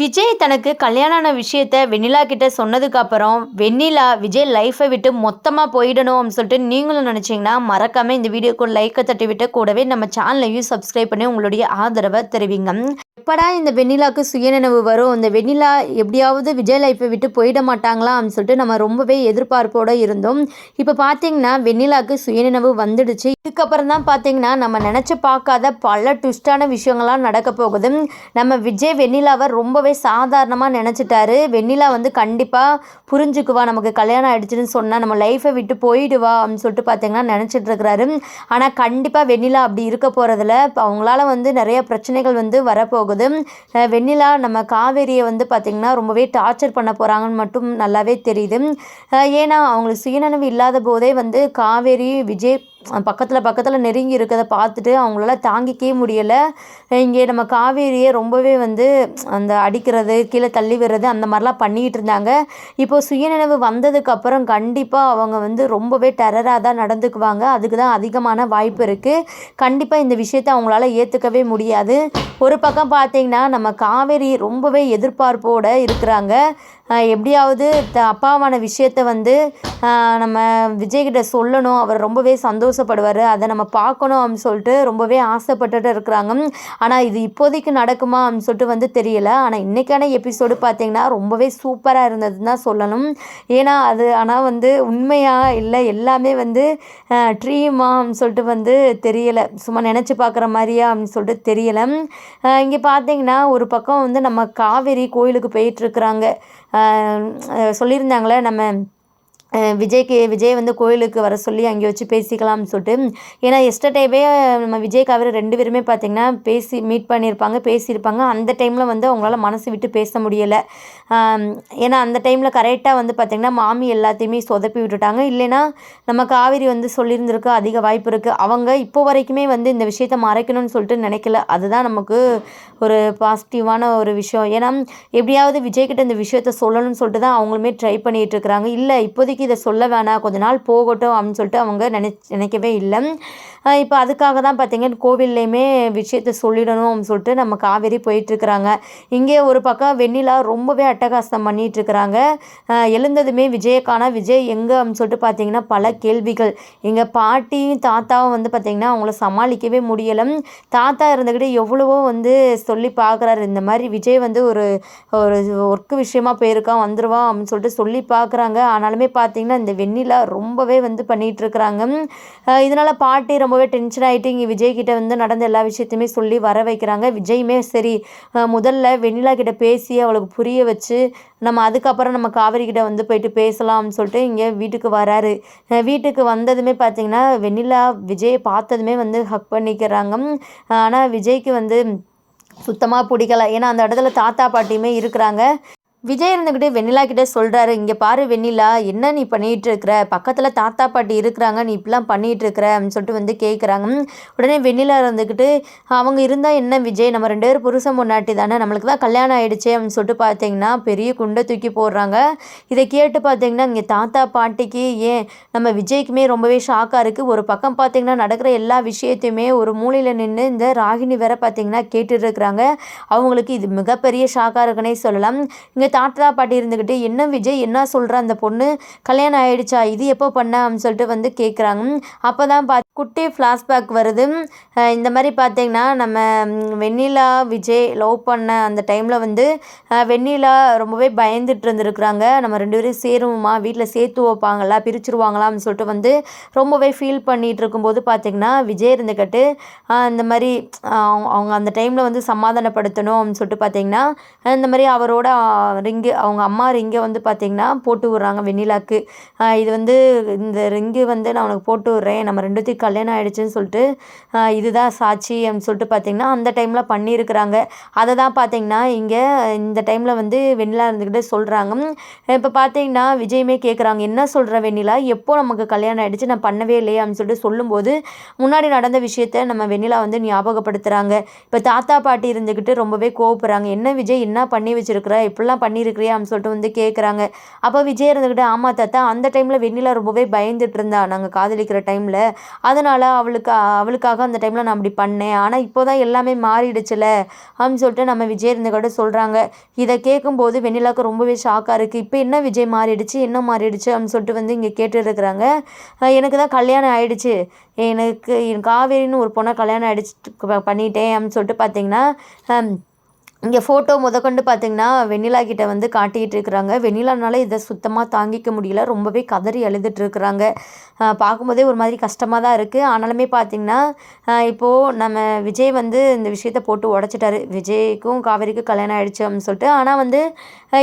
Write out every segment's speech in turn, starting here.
விஜய் தனக்கு கல்யாணம் ஆன விஷயத்த வெண்ணிலா கிட்ட சொன்னதுக்கு அப்புறம் வெண்ணிலா விஜய் லைஃப்பை விட்டு மொத்தமாக போயிடணும் அப்படின்னு சொல்லிட்டு நீங்களும் நினச்சிங்கன்னா மறக்காமல் இந்த வீடியோக்கு லைக்கை தட்டி விட்டு கூடவே நம்ம சேனலையும் சப்ஸ்கிரைப் பண்ணி உங்களுடைய ஆதரவை தெரிவிங்க. எப்படா இந்த வெண்ணிலாவுக்கு சுயநினைவு வரும்? இந்த வெண்ணிலா எப்படியாவது விஜய் லைஃப்பை விட்டு போயிட மாட்டாங்களா? அப்படின்னு சொல்லிட்டு நம்ம ரொம்பவே எதிர்பார்ப்போடு இருந்தோம். இப்போ பார்த்தீங்கன்னா வெண்ணிலாவுக்கு சுயநினைவு வந்துடுச்சு. இதுக்கப்புறம் தான் பார்த்தீங்கன்னா நம்ம நினச்சி பார்க்காத பல ட்விஸ்டான விஷயங்கள்லாம் நடக்க போகுது. நம்ம விஜய் வெண்ணிலாவை ரொம்ப ரொம்பவே சாதாரணமாக நினச்சிட்டாரு. வெண்ணிலா வந்து கண்டிப்பாக புரிஞ்சுக்குவா நமக்கு கல்யாணம் ஆகிடுச்சுன்னு சொன்னால் நம்ம லைஃப்பை விட்டு போயிடுவா அப்படின்னு சொல்லிட்டு பார்த்தீங்கன்னா நினச்சிட்டு இருக்கிறாரு. ஆனால் கண்டிப்பாக வெண்ணிலா அப்படி இருக்க போகிறதுல அவங்களால வந்து நிறைய பிரச்சனைகள் வந்து வரப்போகுது. வெண்ணிலா நம்ம காவேரியை வந்து பார்த்திங்கன்னா ரொம்பவே டார்ச்சர் பண்ண போகிறாங்கன்னு மட்டும் நல்லாவே தெரியுது. ஏன்னா அவங்களுக்கு சுயநனவு இல்லாத போதே வந்து காவேரி விஜய் பக்கத்தில் பக்கத்தில் நெருங்கி இருக்கிறத பார்த்துட்டு அவங்களால தாங்கிக்கவே முடியலை. இங்கே நம்ம காவேரியை ரொம்பவே வந்து அந்த அடிக்கிறது கீழே தள்ளி விடுறது அந்த மாதிரிலாம் பண்ணிக்கிட்டு இருந்தாங்க. இப்போது சுயநினைவு வந்ததுக்கப்புறம் கண்டிப்பாக அவங்க வந்து ரொம்பவே டெரராக தான் நடந்துக்குவாங்க. அதுக்கு தான் அதிகமான வாய்ப்பு இருக்குது கண்டிப்பாக இந்த விஷயத்தை அவங்களால ஏற்றுக்கவே முடியாது. ஒரு பக்கம் பார்த்தீங்கன்னா நம்ம காவேரி ரொம்பவே எதிர்பார்ப்போடு இருக்கிறாங்க. எப்படியாவது த அப்பாவான விஷயத்த வந்து நம்ம விஜய்கிட்ட சொல்லணும். அவர் ரொம்பவே சந்தோஷப்படுவார். அதை நம்ம பார்க்கணும் அப்படின்னு சொல்லிட்டு ரொம்பவே ஆசைப்பட்டுட்டு இருக்கிறாங்க. ஆனால் இது இப்போதைக்கு நடக்குமா அப்படின்னு சொல்லிட்டு வந்து தெரியல. ஆனால் இன்றைக்கான எபிசோடு பார்த்திங்கன்னா ரொம்பவே சூப்பராக இருந்ததுன்னு தான் சொல்லணும். ஏன்னா அது ஆனால் வந்து உண்மையாக இல்லை எல்லாமே வந்து ட்ரீமா அப்படின்னு சொல்லிட்டு வந்து தெரியலை. சும்மா நினச்சி பார்க்குற மாதிரியா அப்படின்னு சொல்லிட்டு தெரியலை. இங்கே பார்த்தீங்கன்னா ஒரு பக்கம் வந்து நம்ம காவேரி கோயிலுக்கு போயிட்டுருக்குறாங்க சொல்லியிருந்தாங்களே நம்ம விஜய்க்கு விஜய் வந்து கோயிலுக்கு வர சொல்லி அங்கே வச்சு பேசிக்கலாம்னு சொல்லிட்டு. ஏன்னா எஸ்டர்டேவே நம்ம விஜய் காவேரி ரெண்டு பேருமே பார்த்திங்கன்னா பேசி மீட் பண்ணியிருப்பாங்க பேசியிருப்பாங்க. அந்த டைமில் வந்து அவங்களால மனசு விட்டு பேச முடியலை. ஏன்னா அந்த டைமில் கரெக்டாக வந்து பார்த்திங்கன்னா மாமி எல்லாத்தையுமே சொதப்பி விட்டுட்டாங்க. இல்லைன்னா நம்ம காவேரி வந்து சொல்லியிருந்திருக்க அதிக வாய்ப்பு இருக்குது அவங்க இப்போ வரைக்குமே வந்து இந்த விஷயத்த மறைக்கணும்னு சொல்லிட்டு நினைக்கல. அதுதான் நமக்கு ஒரு பாசிட்டிவான ஒரு விஷயம். ஏன்னா எப்படியாவது விஜய்கிட்ட இந்த விஷயத்த சொல்லணும்னு சொல்லிட்டு தான் அவங்களுமே ட்ரை பண்ணிகிட்டு இருக்கிறாங்க. இல்லை இப்போதைக்கு இதை சொல்ல வேணாம் கொஞ்ச நாள் போகட்டும் அப்படின்னு சொல்லிட்டு அவங்க நினை நினைக்கவே இல்லை. இப்போ அதுக்காக தான் பார்த்தீங்கன்னா கோவில்லையுமே விஷயத்த சொல்லிடணும் அப்படின்னு சொல்லிட்டு நம்ம காவேரி போயிட்டுருக்குறாங்க இங்கே ஒரு பக்கம் வெண்ணிலா ரொம்பவே அட்டகாசம் பண்ணிகிட்ருக்குறாங்க எழுந்ததுமே விஜயக்கான விஜய் எங்கே? அப்படின்னு சொல்லிட்டு பார்த்தீங்கன்னா பல கேள்விகள். எங்கள் பாட்டியும் தாத்தாவும் வந்து பார்த்திங்கன்னா அவங்கள சமாளிக்கவே முடியலை. தாத்தா இருந்துக்கிட்டே எவ்வளவோ வந்து சொல்லி பார்க்குறாரு இந்த மாதிரி விஜய் வந்து ஒரு ஒரு ஒர்க்கு விஷயமா போயிருக்கான் வந்துடுவான் அப்படின்னு சொல்லிட்டு சொல்லி பார்க்குறாங்க ஆனாலுமே பார்த்து பார்த்திங்கன்னா இந்த வெண்ணிலா ரொம்பவே வந்து பண்ணிகிட்ருக்குறாங்க. இதனால் பாட்டி ரொம்பவே டென்ஷன் ஆகிட்டு இங்கே விஜய் கிட்டே வந்து நடந்த எல்லா விஷயத்தையுமே சொல்லி வர வைக்கிறாங்க. விஜயுமே சரி முதல்ல வெண்ணிலா கிட்ட பேசி அவளுக்கு புரிய வச்சு நம்ம அதுக்கப்புறம் நம்ம காவேரி கிட்ட வந்து போயிட்டு பேசலாம்னு சொல்லிட்டு இங்கே வீட்டுக்கு வராரு. வீட்டுக்கு வந்ததுமே பார்த்தீங்கன்னா வெண்ணிலா விஜயை பார்த்ததுமே வந்து ஹக் பண்ணிக்கிறாங்க. ஆனால் விஜய்க்கு வந்து சுத்தமாக பிடிக்கல. ஏன்னா அந்த இடத்துல தாத்தா பாட்டியுமே இருக்கிறாங்க. விஜய் இருந்துக்கிட்டே வெண்ணிலா கிட்டே சொல்கிறாரு இங்கே பாரு வெண்ணிலா என்ன நீ பண்ணிகிட்டு இருக்கிற பக்கத்தில் தாத்தா பாட்டி இருக்கிறாங்க நீ இப்படிலாம் பண்ணிகிட்டு இருக்கிற அப்படின்னு சொல்லிட்டு வந்து கேட்குறாங்க உடனே வெண்ணிலா இருந்துக்கிட்டு அவங்க இருந்தால் என்ன விஜய்? நம்ம ரெண்டு பேரும் புருஷன் முன்னாட்டி தானே? நம்மளுக்கு தான் கல்யாணம் ஆகிடுச்சே அப்படின்னு சொல்லிட்டு பார்த்தீங்கன்னா பெரிய குண்டை தூக்கி போடுறாங்க. இதை கேட்டு பார்த்தீங்கன்னா இங்கே தாத்தா பாட்டிக்கு ஏன் நம்ம விஜய்க்குமே ரொம்பவே ஷாக்காக இருக்குது ஒரு பக்கம் பார்த்தீங்கன்னா நடக்கிற எல்லா விஷயத்தையுமே ஒரு மூலையில் நின்று இந்த ராகினி வேற பார்த்தீங்கன்னா கேட்டுட்டு இருக்கிறாங்க. அவங்களுக்கு இது மிகப்பெரிய ஷாக்காக இருக்குன்னே சொல்லலாம். இங்கே தாத்தா பாட்டி இருந்துக்கிட்டு என்ன விஜய் என்ன சொல்கிற அந்த பொண்ணு? கல்யாணம் ஆகிடுச்சா இது எப்போ பண்ண? அப்படின்னு சொல்லிட்டு வந்து கேட்குறாங்க அப்போ தான் பா குட்டி ஃப்ளாஷ்பேக் வருது. இந்த மாதிரி பார்த்திங்கன்னா நம்ம வெண்ணிலா விஜய் லவ் பண்ண அந்த டைமில் வந்து வெண்ணிலா ரொம்பவே பயந்துட்டு இருந்துருக்குறாங்க. நம்ம ரெண்டு பேரும் சேருவோமா? வீட்டில் சேர்த்து வைப்பாங்களா? பிரிச்சுருவாங்களான்னு சொல்லிட்டு வந்து ரொம்பவே ஃபீல் பண்ணிகிட்டு இருக்கும்போது பார்த்திங்கன்னா விஜய் இருந்துக்கிட்டு இந்த மாதிரி அவங்க அந்த டைமில் வந்து சமாதானப்படுத்தணும் அப்படின்னு சொல்லிட்டு பார்த்திங்கன்னா இந்த மாதிரி அவரோட ரிங்கு அவங்க அம்மா ரிங்கை வந்து பார்த்திங்கன்னா போட்டு விட்றாங்க வெண்ணிலாக்கு. இது வந்து இந்த ரிங்கு வந்து நான் உனக்கு போட்டு விட்றேன். நம்ம ரெண்டுத்தையும் கல்யாணம் ஆகிடுச்சின்னு சொல்லிட்டு இதுதான் சாட்சி அப்படின்னு சொல்லிட்டு பார்த்திங்கன்னா அந்த டைமில் பண்ணியிருக்கிறாங்க. அதை தான் பார்த்திங்கன்னா இங்கே இந்த டைமில் வந்து வெண்ணிலா இருந்துக்கிட்டு சொல்கிறாங்க இப்போ பார்த்தீங்கன்னா விஜயமே கேட்குறாங்க என்ன சொல்கிற வெண்ணிலா? எப்போ நமக்கு கல்யாணம் ஆகிடுச்சு நான் பண்ணவே இல்லையே அப்படின்னு சொல்லிட்டு சொல்லும்போது முன்னாடி நடந்த விஷயத்த நம்ம வெண்ணிலா வந்து ஞாபகப்படுத்துகிறாங்க இப்போ தாத்தா பாட்டி இருந்துக்கிட்டு ரொம்பவே கோவப்படுறாங்க. என்ன விஜய் என்ன பண்ணி வச்சுருக்குற? இப்படிலாம் பண்ணியிருக்கிறியா? அப்படின்னு சொல்லிட்டு வந்து கேட்குறாங்க அப்போ விஜய் இருந்துக்கிட்டு ஆமாம் தாத்தா அந்த டைமில் வெண்ணிலா ரொம்பவே பயந்துட்டு இருந்தா நாங்கள் காதலிக்கிற டைமில் அதனால் அவளுக்கு அவளுக்காக அந்த டைமில் நான் அப்படி பண்ணேன். ஆனால் இப்போ தான் எல்லாமே மாறிடுச்சுல? அப்படின்னு சொல்லிட்டு நம்ம விஜய் இருந்தகிட்ட சொல்கிறாங்க இதை கேட்கும்போது வெண்ணிலாவுக்கு ரொம்பவே ஷாக்காக இருக்குது இப்போ என்ன விஜய் மாறிடுச்சு? என்ன மாறிடுச்சு? அப்படின்னு சொல்லிட்டு வந்து இங்கே கேட்டுருக்குறாங்க எனக்கு தான் கல்யாணம் ஆயிடுச்சு. எனக்கு காவேரின்னு ஒரு பொண்ணை கல்யாணம் ஆயிடுச்சு பண்ணிட்டேன் அப்படின்னு சொல்லிட்டு பார்த்தீங்கன்னா இங்கே ஃபோட்டோ முதற்கொண்டு பார்த்தீங்கன்னா வெண்ணிலா கிட்ட வந்து காட்டிக்கிட்டு இருக்கிறாங்க. வெண்ணிலானால இதை சுத்தமாக தாங்கிக்க முடியல. ரொம்பவே கதறி அழுதுட்டு இருக்கிறாங்க. பார்க்கும்போதே ஒரு மாதிரி கஷ்டமாக தான் இருக்குது ஆனாலுமே பார்த்திங்கன்னா இப்போது நம்ம விஜய் வந்து இந்த விஷயத்த போட்டு உடச்சிட்டாரு. விஜய்க்கும் காவேரிக்கும் கல்யாணம் ஆகிடுச்சு அப்படின்னு சொல்லிட்டு. ஆனால் வந்து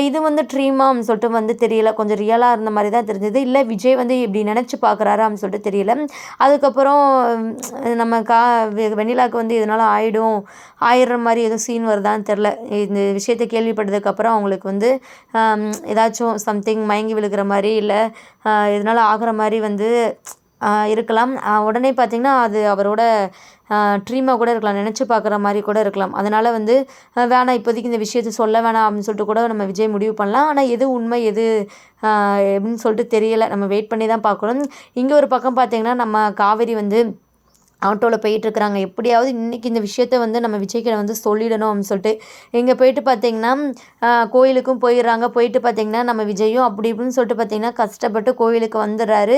இது வந்து ட்ரீமான்னு சொல்லிட்டு வந்து தெரியல. கொஞ்சம் ரியலாக இருந்த மாதிரி தான் தெரிஞ்சது. இல்லை விஜய் வந்து இப்படி நினச்சி பார்க்குறாரு அப்படின்னு சொல்லிட்டு தெரியல. அதுக்கப்புறம் நம்ம கா வெண்ணிலாவுக்கு வந்து இதனால் ஆகிடும் ஆயிடுற மாதிரி எதுவும் சீன் வருதான்னு தெரில இந்த விஷயத்தை கேள்விப்பட்டதுக்கப்புறம் அவங்களுக்கு வந்து ஏதாச்சும் சம்திங் மயங்கி விழுகிற மாதிரி இல்லை இதனால் ஆகிற மாதிரி வந்து இருக்கலாம். உடனே பார்த்திங்கன்னா அது அவரோட ட்ரீமாக கூட இருக்கலாம். நினச்சி பார்க்குற மாதிரி கூட இருக்கலாம். அதனால் வந்து வேணாம் இப்போதைக்கு இந்த விஷயத்த சொல்ல வேணாம் அப்படின்னு சொல்லிட்டு கூட நம்ம விஜய் முடிவு பண்ணலாம். ஆனால் எது உண்மை எது எப்படின்னு சொல்லிட்டு தெரியலை. நம்ம வெயிட் பண்ணி தான் பார்க்கணும். இங்கே ஒரு பக்கம் பார்த்திங்கன்னா நம்ம காவேரி வந்து ஆட்டோவில் போயிட்டுருக்குறாங்க. எப்படியாவது இன்றைக்கி இந்த விஷயத்த வந்து நம்ம விஜய்கிட்ட வந்து சொல்லிடணும் அப்படின்னு சொல்லிட்டு இங்கே போயிட்டு பார்த்தீங்கன்னா கோயிலுக்கும் போயிடுறாங்க. போயிட்டு பார்த்தீங்கன்னா நம்ம விஜயும் அப்படி இப்படின்னு சொல்லிட்டு பார்த்தீங்கன்னா கஷ்டப்பட்டு கோயிலுக்கு வந்துடுறாரு.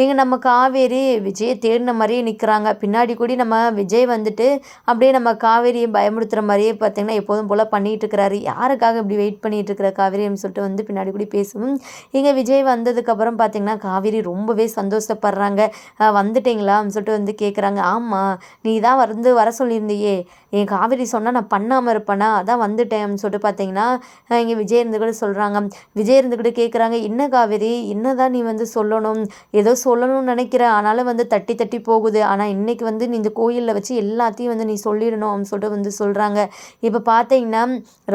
இங்கே நம்ம காவேரி விஜயை தேடின மாதிரியே நிற்கிறாங்க பின்னாடி கூடி நம்ம விஜய் வந்துட்டு அப்படியே நம்ம காவேரியை பயமுறுத்துகிற மாதிரியே பார்த்தீங்கன்னா எப்போதும் போல் பண்ணிகிட்டு இருக்கிறாரு யாருக்காக இப்படி வெயிட் பண்ணிகிட்டு இருக்கிற காவேரின்னு சொல்லிட்டு வந்து பின்னாடி கூடி பேசுவோம். இங்கே விஜய் வந்ததுக்கப்புறம் பார்த்தீங்கன்னா காவேரி ரொம்பவே சந்தோஷப்படுறாங்க. வந்துட்டிங்களா அப்படின்னு சொல்லிட்டு வந்து கேட்குறாங்க ஆமாம் நீ தான் வந்து வர சொல்லியிருந்தியே. என் காவேரி சொன்னால் நான் பண்ணாமல் இருப்பேனா? அதான் வந்துட்டேன் சொல்லிட்டு பார்த்தீங்கன்னா இங்கே விஜய் இருந்துக்கிட்டு சொல்கிறாங்க விஜய் இருந்துக்கிட்டு கேட்குறாங்க என்ன காவேரி என்ன தான் நீ வந்து சொல்லணும்? ஏதோ சொல்லணும்னு நினைக்கிற. ஆனாலும் வந்து தட்டி தட்டி போகுது. ஆனால் இன்றைக்கி வந்து நீ இந்த கோயிலில் வச்சு எல்லாத்தையும் வந்து நீ சொல்லிடணும் அப்படின்னு சொல்லிட்டு வந்து சொல்கிறாங்க இப்போ பார்த்தீங்கன்னா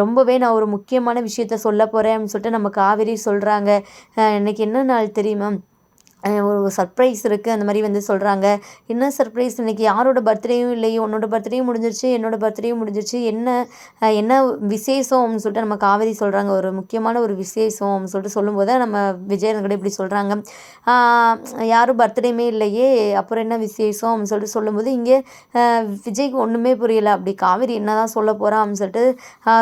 ரொம்பவே நான் ஒரு முக்கியமான விஷயத்த சொல்ல போகிறேன் அப்படின்னு சொல்லிட்டு நம்ம காவேரி சொல்கிறாங்க இன்றைக்கி என்ன நாள் தெரியுமா? ஒரு சர்ப்ரைஸ் இருக்குது அந்த மாதிரி வந்து சொல்கிறாங்க என்ன சர்ப்ரைஸ் இன்றைக்கி யாரோட பர்த்டேயும் இல்லை. உன்னோட பர்த்டேயும் முடிஞ்சிருச்சு. என்னோடய பர்த்டேயும் முடிஞ்சிருச்சு. என்ன என்ன விசேஷம் அப்படின்னு சொல்லிட்டு நம்ம காவேரி சொல்கிறாங்க ஒரு முக்கியமான ஒரு விசேஷம் அப்படின்னு சொல்லிட்டு சொல்லும்போது நம்ம விஜயநகர் இப்படி சொல்கிறாங்க யாரும் பர்த்டேமே இல்லையே. அப்புறம் என்ன விசேஷம் அப்படின்னு சொல்லிட்டு சொல்லும்போது இங்கே விஜய்க்கு ஒன்றுமே புரியலை. அப்படி காவேரி என்ன தான் சொல்ல போகிறான் அப்படின்னு சொல்லிட்டு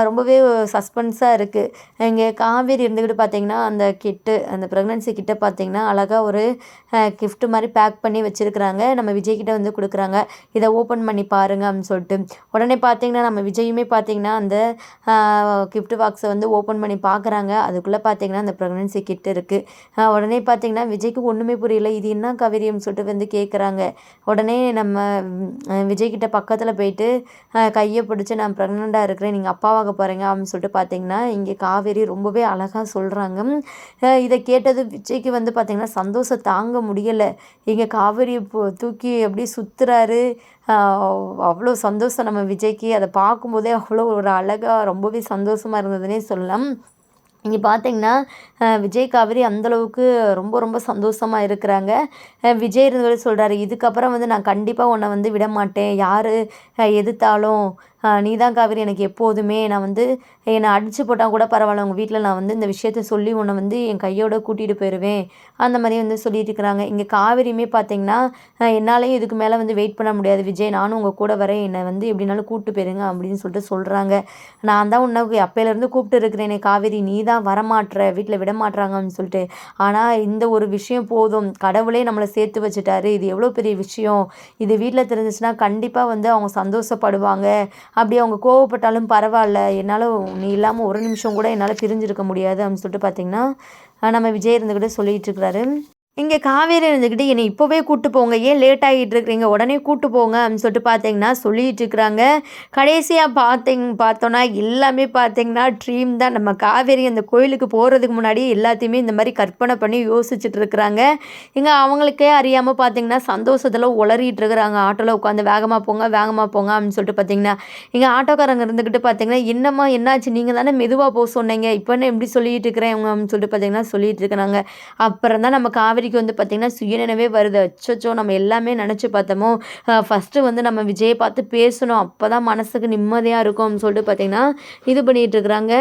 ரொம்பவே சஸ்பென்ஸாக இருக்குது இங்கே காவேரி இருந்துக்கிட்டு பார்த்தீங்கன்னா அந்த கிட்டு அந்த ப்ரெக்னன்சி கிட்ட பார்த்தீங்கன்னா அழகாக ஒரு கிஃப்ட் மாதிரி பேக் பண்ணி வச்சுருக்குறாங்க. நம்ம விஜய்கிட்ட வந்து கொடுக்குறாங்க. இதை ஓப்பன் பண்ணி பாருங்க அப்படின்னு சொல்லிட்டு. உடனே பார்த்தீங்கன்னா நம்ம விஜயுமே பார்த்தீங்கன்னா அந்த கிஃப்ட் பாக்ஸை வந்து ஓப்பன் பண்ணி பார்க்குறாங்க அதுக்குள்ளே பார்த்தீங்கன்னா அந்த ப்ரெக்னன்சி கிட் இருக்குது உடனே பார்த்தீங்கன்னா விஜய்க்கு ஒன்றுமே புரியல. இது என்ன கவிரியம்னு சொல்லிட்டு வந்து கேட்குறாங்க உடனே நம்ம விஜய்கிட்ட பக்கத்தில் போயிட்டு கையை பிடிச்சி நான் ப்ரெக்னெண்ட்டாக இருக்கிறேன். நீங்கள் அப்பாவாக போகிறீங்க அப்படின்னு சொல்லிட்டு பார்த்தீங்கன்னா இங்கே காவேரி ரொம்பவே அழகாக சொல்கிறாங்க இதை கேட்டது விஜய்க்கு வந்து பார்த்திங்கன்னா சந்தோஷம் தாங்க முடியலை. இங்கே காவேரியை தூக்கி அப்படியே சுற்றுறாரு அவ்வளோ சந்தோஷம் நம்ம விஜய்க்கு. அதை பார்க்கும்போதே அவ்வளோ ஒரு அழகாக ரொம்பவே சந்தோஷமாக இருந்ததுன்னே சொல்லலாம். இங்கே பார்த்தீங்கன்னா விஜய் காவேரி அந்தளவுக்கு ரொம்ப ரொம்ப சந்தோஷமாக இருக்கிறாங்க. விஜய் இருந்தவர் சொல்கிறாரு இதுக்கப்புறம் வந்து நான் கண்டிப்பாக உன்னை வந்து விட மாட்டேன். யார் எதிர்த்தாலும் நீ தான் காவேரி எனக்கு எப்போதுமே. நான் வந்து என்னை அடித்து போட்டால் கூட பரவாயில்ல. உங்கள் வீட்டில் நான் வந்து இந்த விஷயத்த சொல்லி உன்னை வந்து என் கையோட கூட்டிகிட்டு போயிடுவேன் அந்த மாதிரி வந்து சொல்லிட்டு இருக்கிறாங்க. இங்கே காவேரியுமே பார்த்தீங்கன்னா என்னாலேயும் இதுக்கு மேலே வந்து வெயிட் பண்ண முடியாது விஜய். நானும் உங்கள் கூட வரேன். என்னை வந்து எப்படினாலும் கூப்பிட்டு போயிருங்க. அப்படின்னு சொல்லிட்டு சொல்கிறாங்க நான் தான் உன்னை அப்பையிலேருந்து கூப்பிட்டு இருக்கிறேன் காவேரி. நீ தான் வரமாட்டுற வீட்டில் விடமாட்டுறாங்கன்னு சொல்லிட்டு. ஆனால் இந்த ஒரு விஷயம் போதும். கடவுளே நம்மளை சேர்த்து வச்சுட்டாரு. இது எவ்வளோ பெரிய விஷயம். இது வீட்டில் தெரிஞ்சிச்சுன்னா கண்டிப்பாக வந்து அவங்க சந்தோஷப்படுவாங்க. அப்படி அவங்க கோவப்பட்டாலும் பரவாயில்ல. என்னால் நீ இல்லாமல் ஒரு நிமிஷம் கூட என்னால் பிரிஞ்சிருக்க முடியாது அப்படின்னு சொல்லிட்டு பார்த்தீங்கன்னா நம்ம விஜய் இருந்துக்கிட்டு சொல்லிகிட்டு இருக்கிறாரு. இங்கே காவேரி இருந்துக்கிட்டு என்னை இப்போவே கூப்பிட்டு போங்க. ஏன் லேட் ஆகிட்டு இருக்கிறீங்க உடனே கூப்பிட்டு போங்க அப்படின்னு சொல்லிட்டு பார்த்தீங்கன்னா சொல்லிகிட்டு இருக்கிறாங்க. கடைசியாக பார்த்தீங்க பார்த்தோன்னா எல்லாமே பார்த்தீங்கன்னா ட்ரீம் தான். நம்ம காவேரி அந்த கோயிலுக்கு போகிறதுக்கு முன்னாடி எல்லாத்தையுமே இந்த மாதிரி கற்பனை பண்ணி யோசிச்சுட்டு இருக்கிறாங்க. இங்கே அவங்களுக்கே அறியாமல் பார்த்தீங்கன்னா சந்தோஷத்தில் உளறிட்டு இருக்கிறாங்க. ஆட்டோவில் உட்காந்து வேகமாக போங்க வேகமாக போங்க அப்படின்னு சொல்லிட்டு பார்த்தீங்கன்னா இங்கே ஆட்டோக்காரங்க இருந்துக்கிட்டு பார்த்தீங்கன்னா என்னம்மா என்னாச்சு? நீங்கள் தானே மெதுவாக போக சொன்னீங்க. இப்போ என்ன எப்படி சொல்லிட்டு இருக்கிறேன்? அப்படின்னு சொல்லிட்டு பார்த்தீங்கன்னா சொல்லிட்டு இருக்கிறாங்க. அப்புறம் தான் நம்ம காவேரி காவேரிக்கு வந்து பார்த்திங்கன்னா சுயநினைவே வருது. அச்சோ நம்ம எல்லாமே நினச்சி பார்த்தோமோ? ஃபஸ்ட்டு வந்து நம்ம விஜயை பார்த்து பேசணும். அப்போ தான் மனசுக்கு நிம்மதியாக இருக்கும்னு சொல்லிட்டு பார்த்திங்கன்னா இது பண்ணிகிட்ருக்குறாங்க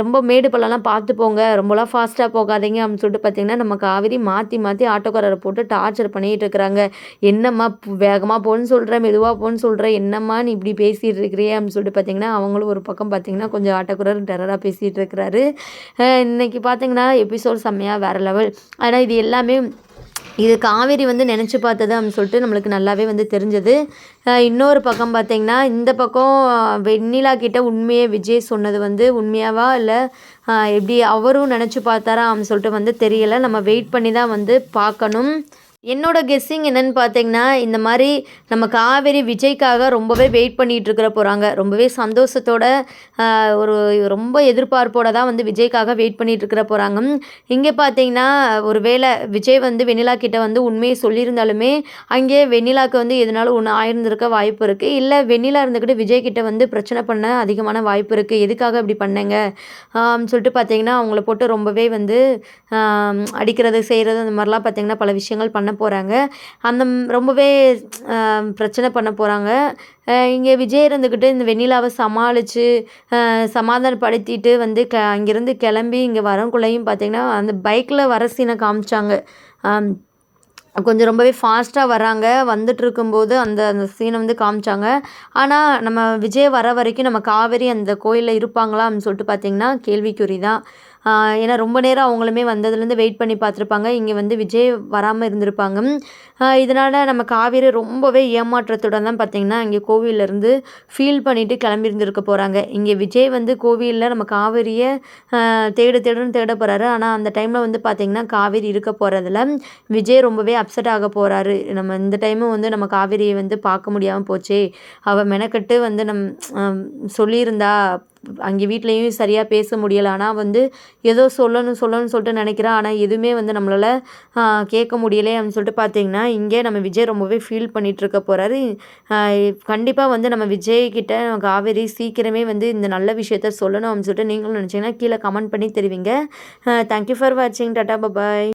ரொம்ப மேடு பள்ளம்லாம் பார்த்து போங்க. ரொம்பலாம் ஃபாஸ்ட்டாக போகாதீங்க அப்படின்னு சொல்லிட்டு பார்த்திங்கன்னா நம்ம காவிரி மாற்றி மாற்றி ஆட்டோக்காரரை போட்டு டார்ச்சர் பண்ணிகிட்டு இருக்கிறாங்க. என்னம்மா வேகமாக போகணுன்னு சொல்கிறேன் மெதுவாக போகணுன்னு சொல்கிறேன் என்னம்மா நீ இப்படி பேசிகிட்டு இருக்கிறியே அப்படின்னு சொல்லிட்டு பார்த்திங்கன்னா அவங்களும் ஒரு பக்கம் பார்த்திங்கன்னா கொஞ்சம் ஆட்டோக்காரர் டெரராக பேசிகிட்டு இருக்கிறாரு. இன்றைக்கி பார்த்திங்கன்னா எபிசோட் செம்மையாக வேறு லெவல் ஆனால் இது எல்லாமே இது காவேரி வந்து நினச்சி பார்த்தது அப்படின்னு சொல்லிட்டு நம்மளுக்கு நல்லாவே வந்து தெரிஞ்சது. இன்னொரு பக்கம் பார்த்திங்கன்னா இந்த பக்கம் வெண்ணிலா கிட்ட உண்மையை விஜய் சொன்னது வந்து உண்மையாவா? இல்லை எப்படி அவரும் நினச்சி பார்த்தாரா அப்படின்னு சொல்லிட்டு வந்து தெரியலை. நம்ம வெயிட் பண்ணி தான் வந்து பார்க்கணும். என்னோட கெஸ்ஸிங் என்னென்னு பார்த்தீங்கன்னா இந்த மாதிரி நம்ம காவேரி விஜய்க்காக ரொம்பவே வெயிட் பண்ணிகிட்டு இருக்கிற போகிறாங்க ரொம்பவே சந்தோஷத்தோட ஒரு ரொம்ப எதிர்பார்ப்போட தான் வந்து விஜய்க்காக வெயிட் பண்ணிகிட்டு இருக்கிற போகிறாங்க இங்கே பார்த்தீங்கன்னா ஒரு வேளை விஜய் வந்து வெண்ணிலா கிட்ட வந்து உண்மையை சொல்லியிருந்தாலுமே அங்கே வெண்ணிலாவுக்கு வந்து எதனாலும் ஒன்று ஆயிருந்திருக்க வாய்ப்பு இருக்குது இல்லை வெண்ணிலா இருந்துக்கிட்டு விஜய் கிட்ட வந்து பிரச்சனை பண்ண அதிகமான வாய்ப்பு இருக்குது எதுக்காக இப்படி பண்ணேங்க? சொல்லிட்டு பார்த்தீங்கன்னா அவங்கள போட்டு ரொம்பவே வந்து அடிக்கிறது செய்கிறது அந்த மாதிரிலாம் பார்த்தீங்கன்னா பல விஷயங்கள் பண்ண பண்ண போகிறாங்க அந்த ரொம்பவே பிரச்சனை பண்ண போகிறாங்க இங்கே விஜய் இருந்துக்கிட்டு இந்த வெண்ணிலாவை சமாளித்து சமாதானப்படுத்திட்டு வந்து க அங்கேருந்து கிளம்பி இங்கே வரக்குள்ளேயும் பார்த்திங்கன்னா அந்த பைக்கில் வர சீனை காமிச்சாங்க. கொஞ்சம் ரொம்பவே ஃபாஸ்ட்டாக வராங்க. வந்துட்டு இருக்கும்போது அந்த அந்த சீனை வந்து காமிச்சாங்க. ஆனால் நம்ம விஜய் வர வரைக்கும் நம்ம காவேரி அந்த கோயிலில் இருப்பாங்களா அப்படின்னு சொல்லிட்டு பார்த்திங்கன்னா கேள்விக்குறி தான் ஏன்னா ரொம்ப நேரம் அவங்களுமே வந்ததுலேருந்து வெயிட் பண்ணி பார்த்துருப்பாங்க. இங்கே வந்து விஜய் வராமல் இருந்திருப்பாங்க. இதனால் நம்ம காவேரி ரொம்பவே ஏமாற்றத்துடன் தான் பார்த்திங்கன்னா இங்கே கோவிலேருந்து ஃபீல் பண்ணிவிட்டு கிளம்பியிருந்துருக்க போகிறாங்க இங்கே விஜய் வந்து கோவிலில் நம்ம காவேரியை தேடு தேடுன்னு தேட போகிறாரு ஆனால் அந்த டைமில் வந்து பார்த்திங்கன்னா காவேரி இருக்க போகிறதுல விஜய் ரொம்பவே அப்செட் ஆக போகிறாரு நம்ம இந்த டைமும் வந்து நம்ம காவேரியை வந்து பார்க்க முடியாமல் போச்சே. அவள் மெனக்கட்டு வந்து நம் சொல்லியிருந்தா அங்கே வீட்லேயும் சரியாக பேச முடியலை. ஆனால் வந்து ஏதோ சொல்லணும் சொல்லணும்னு சொல்லிட்டு நினைக்கிறேன் ஆனால் எதுவுமே வந்து நம்மளால் கேட்க முடியலை அப்படின்னு சொல்லிட்டு பார்த்தீங்கன்னா இங்கே நம்ம விஜய் ரொம்பவே ஃபீல் பண்ணிகிட்ருக்க போகிறாரு கண்டிப்பாக வந்து நம்ம விஜய் கிட்ட காவேரி சீக்கிரமே வந்து இந்த நல்ல விஷயத்த சொல்லணும் அப்படின்னு சொல்லிட்டு நீங்களும் நினச்சிங்கன்னா கீழே கமெண்ட் பண்ணி தெரிவிங்க. தேங்க்யூ ஃபார் வாட்சிங் டாட்டா பபாய்